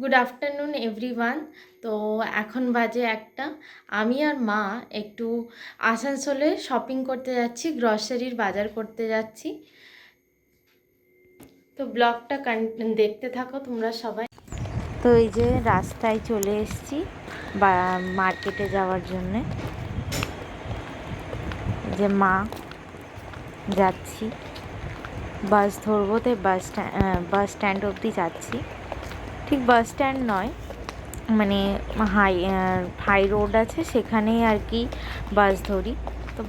Good afternoon everyone তো এখন বাজে একটা। আমি আর মা একটু আসানসোলে শপিং করতে যাচ্ছি গ্রসারির বাজার করতে যাচ্ছি। তো ব্লগটা দেখতে থাকো তোমরা সবাই। তো এই যে রাস্তায় চলে এসেছি, বা মার্কেটে যাওয়ার জন্যে। যে মা, যাচ্ছি। বাস ধরবো, তাই বাস বাস স্ট্যান্ড অবধি যাচ্ছি। ঠিক বাস স্ট্যান্ড নয় মানে হাই হাই রোড আছে, সেখানেই আর কি বাস ধরি। তো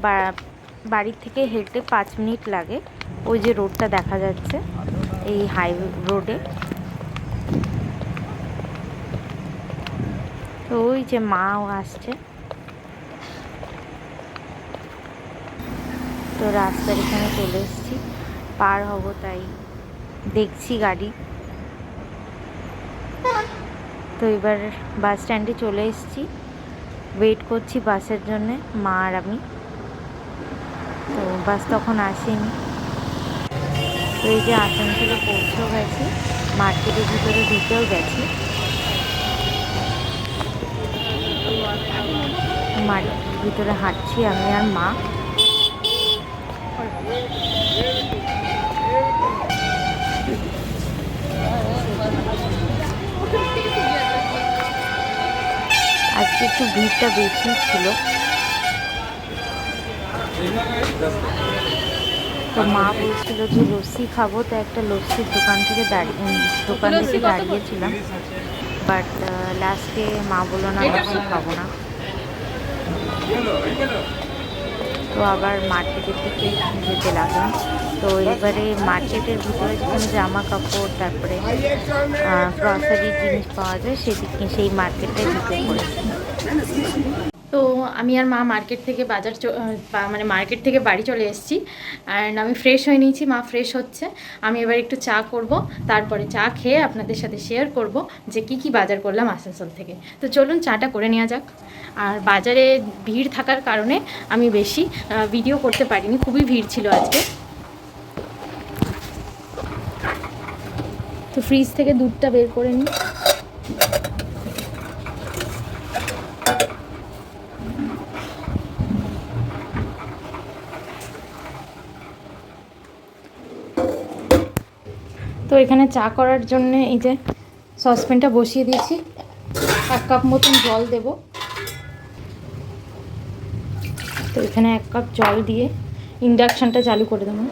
বাড়ির থেকে হেঁটে পাঁচ মিনিট লাগে, ওই যে রোডটা দেখা যাচ্ছে, এই হাই রোডে। তো ওই যে মাও আসছে। তো রাস্তার এখানে চলে এসেছি, পার হব তাই, দেখছি গাড়ি। তো এবার বাস স্ট্যান্ডে চলে এসেছি। ওয়েট করছি বাসের জন্যে, মা আর আমি। তো বাস তখন আসেনি। তো এই যে আসানসোলে পৌঁছেও গেছি মার্কেটের ভিতরে ঢুকেও গেছি। মার্কেটের ভিতরে হাঁটছি আমি আর মা। আজকে একটু ভিড়টা বেশি ছিল। তো মা বলছিল যে, লস্যি খাব। তো একটা লস্যির দোকান থেকে দাঁড়িয়ে দোকান থেকে দাঁড়িয়েছিলাম। বাট লাস্টে মা বলল, না লস্যি খাব না। তো আবার মার্কেটের দিকে যেতে লাগলাম। তো এবারে মার্কেটের ভিতরে যেখানে জামা কাপড়, তারপরে গ্রসারি জিনিস পাওয়া যায়, সেদিকে সেই মার্কেটে ঢুকে পড়েছি তো আমি আর মা মার্কেট থেকে বাজার মানে মার্কেট থেকে বাড়ি চলে এসেছি। অ্যান্ড আমি ফ্রেশ হয়ে নিয়েছি, মা ফ্রেশ হচ্ছে। আমি এবার একটু চা করব, তারপরে চা খেয়ে আপনাদের সাথে শেয়ার করব যে কি কি বাজার করলাম আসানসোল থেকে। তো চলুন চাটা করে নেওয়া যাক। আর বাজারে ভিড় থাকার কারণে আমি বেশি ভিডিও করতে পারিনি, খুবই ভিড় ছিল আজকে। তো ফ্রিজ থেকে দুধটা বের করে নিই। তো এখানে চা করার জন্য এই যে সসপ্যানটা বসিয়ে দিয়েছি। এক কাপ মতন জল দেব। তো এখানে এক কাপ জল দিয়ে ইন্ডাকশানটা চালু করে দেবো।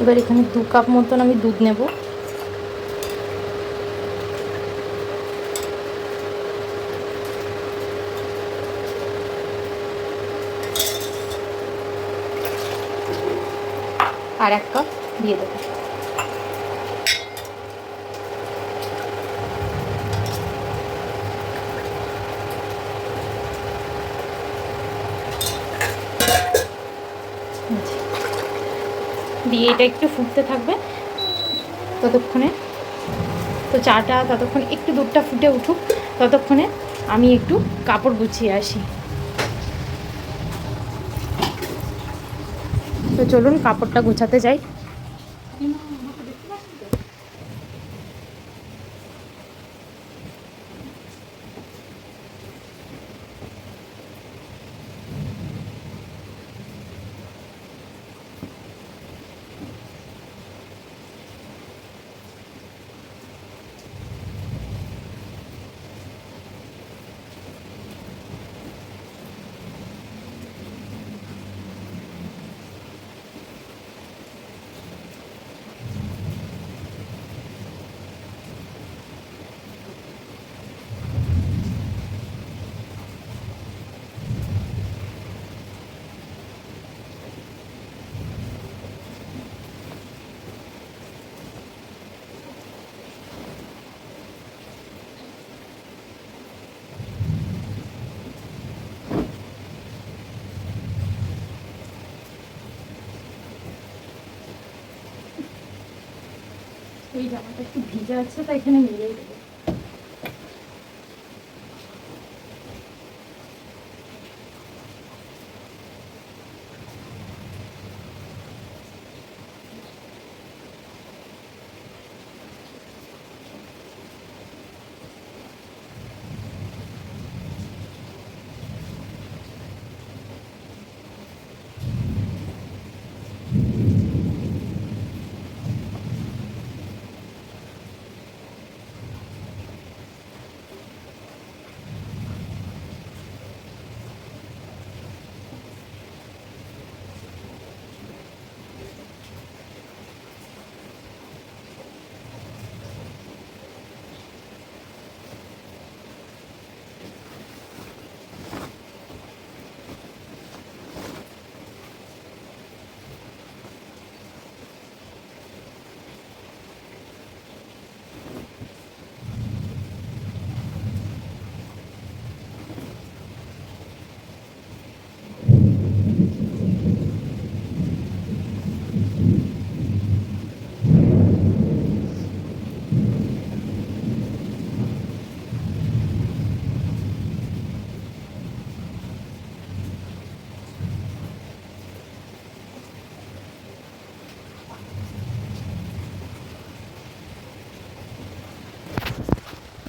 এবার এখানে দু কাপ মতন আমি দুধ নেব। আর এক কাপ দিয়ে দেবো। দিয়ে এটা একটু ফুটতে থাকবে ততক্ষণে। তো চাটা ততক্ষণ একটু দুধটা ফুটে উঠুক, ততক্ষণে আমি একটু কাপড় গুছিয়ে আসি। তো চলুন কাপড়টা গুছাতে যাই। এই জামাটা একটু ভিজা আছে তাই এখানে মিলিয়ে দেবো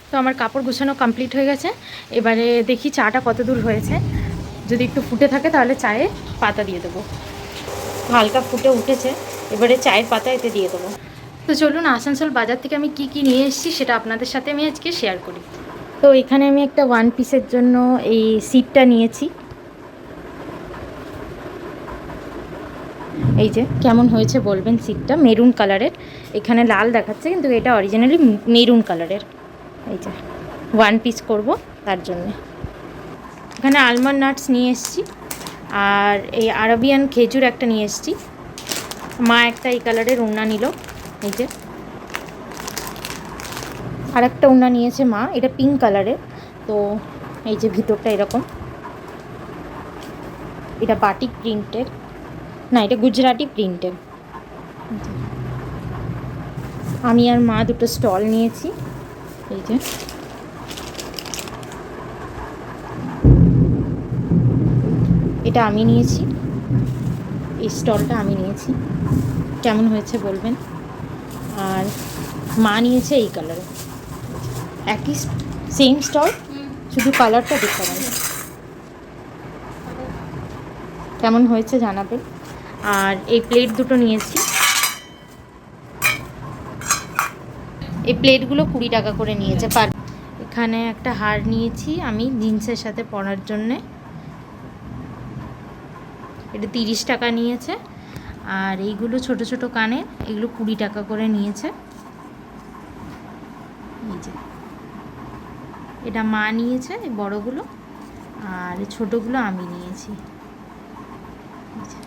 তো আমার কাপড় গুছানো কমপ্লিট হয়ে গেছে। এবারে দেখি চাটা কত দূর হয়েছে। যদি একটু ফুটে থাকে তাহলে চায়ে পাতা দিয়ে দেবো। হালকা ফুটে উঠেছে, এবারে চায়ের পাতা এতে দিয়ে দেবো। তো চলুন আসানসোল বাজার থেকে আমি কি কি নিয়ে এসেছি সেটা আপনাদের সাথে আমি আজকে শেয়ার করি। তো এখানে আমি একটা ওয়ান পিসের জন্য এই সিটটা নিয়েছি। এই যে, কেমন হয়েছে বলবেন সিটটা মেরুন কালারের এখানে লাল দেখাচ্ছে, কিন্তু এটা অরিজিনালি মেরুন কালারের এই যে ওয়ান পিস করব তার জন্যে। এখানে আলমন্ড নাটস নিয়ে এসেছি, আর এই আরবিয়ান খেজুর একটা নিয়ে এসেছি। মা একটা এই কালারের ওড়না নিল, এই যে। আর একটা ওড়না নিয়েছে মা, এটা পিঙ্ক কালারের তো এই যে ভিতরটা এরকম। এটা বাটিক প্রিন্টের না, এটা গুজরাটি প্রিন্টের আমি আর মা দুটো স্টল নিয়েছি। এই যে। এটা আমি নিয়েছি। এই স্টলটা আমি নিয়েছি। কেমন হয়েছে বলবেন? আর মা নিয়েছে এই কালারে। একই সেম স্টল শুধু কালারটা ডিফারেন্ট কেমন হয়েছে জানাবেন। আর এই প্লেট দুটো নিয়েছি। এই প্লেটগুলো কুড়ি টাকা করে নিয়েছে পার এখানে একটা হার নিয়েছি আমি জিন্সের সাথে পরার জন্যে। এটা তিরিশ টাকা নিয়েছে। আর এইগুলো ছোট ছোট কানে, এগুলো কুড়ি টাকা করে নিয়েছে। এটা মা নিয়েছে বড়গুলো। আর ছোটোগুলো আমি নিয়েছি এই যে।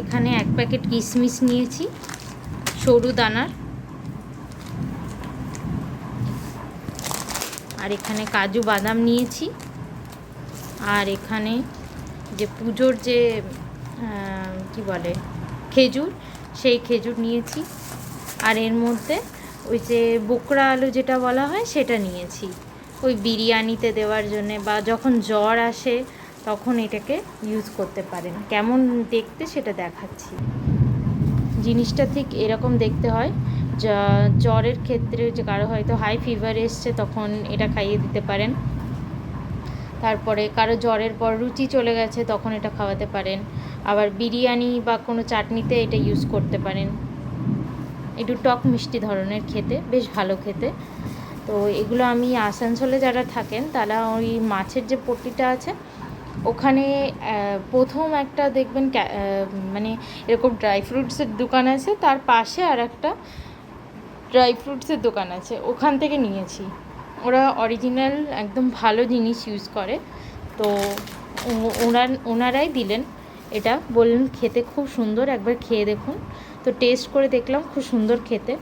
এখানে এক প্যাকেট কিশমিশ নিয়েছি, সরু দানার। আর এখানে কাজু বাদাম নিয়েছি। আর এখানে যে পুজোর যে কি বলে, খেজুর, সেই খেজুর নিয়েছি। আর এর মধ্যে ওই যে বোকরা আলু যেটা বলা হয়, সেটা নিয়েছি। ওই বিরিয়ানিতে দেওয়ার জন্যে বা যখন জ্বর আসে তখন এটাকে ইউজ করতে পারেন। কেমন দেখতে সেটা দেখাচ্ছি। জিনিসটা ঠিক এরকম দেখতে হয়। জ্বরের ক্ষেত্রে যে কারও হয়তো হাই ফিভার এসছে তখন এটা খাইয়ে দিতে পারেন। তারপরে কারও জ্বরের পর রুচি চলে গেছে তখন এটা খাওয়াতে পারেন। আবার বিরিয়ানি বা কোনো চাটনিতে এটা ইউজ করতে পারেন। একটু টক মিষ্টি ধরনের খেতে, বেশ ভালো খেতে। তো এগুলো আমি আসানসোলে যারা থাকেন তারা ওই মাছের যে পট্টিটা আছে ওখানে প্রথম একটা দেখবেন মানে এরকম ড্রাই ফ্রুটসের দোকান আছে, তার পাশে আর একটা ড্রাই ফ্রুটসের দোকান আছে, ওখান থেকে নিয়েছি। ওরা অরিজিনাল একদম ভালো জিনিস ইউজ করে। তো ওনার, ওনারাই দিলেন এটা। বললেন খেতে খুব সুন্দর, একবার খেয়ে দেখুন। তো টেস্ট করে দেখলাম, খুব সুন্দর খেতে।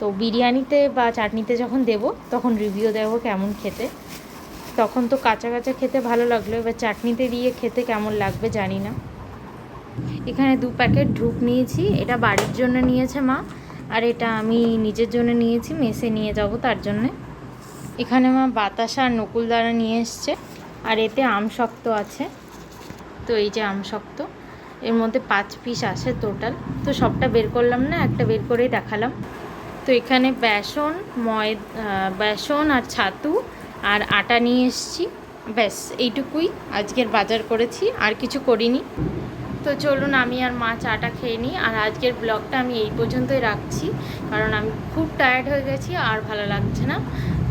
তো বিরিয়ানিতে বা চাটনিতে যখন দেব, তখন রিভিউ দেবো কেমন খেতে। তখন তো কাঁচা কাঁচা খেতে ভালো লাগল। এবার চাটনিতে দিয়ে খেতে কেমন লাগবে জানি না। এখানে দু প্যাকেট ধূপ নিয়েছি, এটা বাড়ির জন্য নিয়েছে মা, আর এটা আমি নিজের জন্য নিয়েছি, মেসে নিয়ে যাব তার জন্যে। এখানে মা বাতাসা আর নকুলদানা নিয়ে এসছে, আর এতে আম শক্ত আছে। তো এই যে আম শক্ত, এর মধ্যে পাঁচ পিস আসে টোটাল তো সবটা বের করলাম না, একটা বের করেই দেখালাম। তো এখানে বেসন, ময় বেসন আর ছাতু আর আটা নিয়ে এসেছি। ব্যাস, এইটুকুই আজকের বাজার করেছি, আর কিছু করিনি। তো চলুন আমি আর মা চাটা খেয়ে নিই, আর আজকের ব্লগটা আমি এই পর্যন্তই রাখছি, কারণ আমি খুব টায়ার্ড হয়ে গেছি আর ভালো লাগছে না।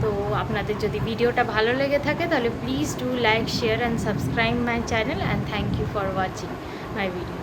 তো আপনাদের যদি ভিডিওটা ভালো লেগে থাকে, তাহলে please do like, share and subscribe my channel and thank you for watching my video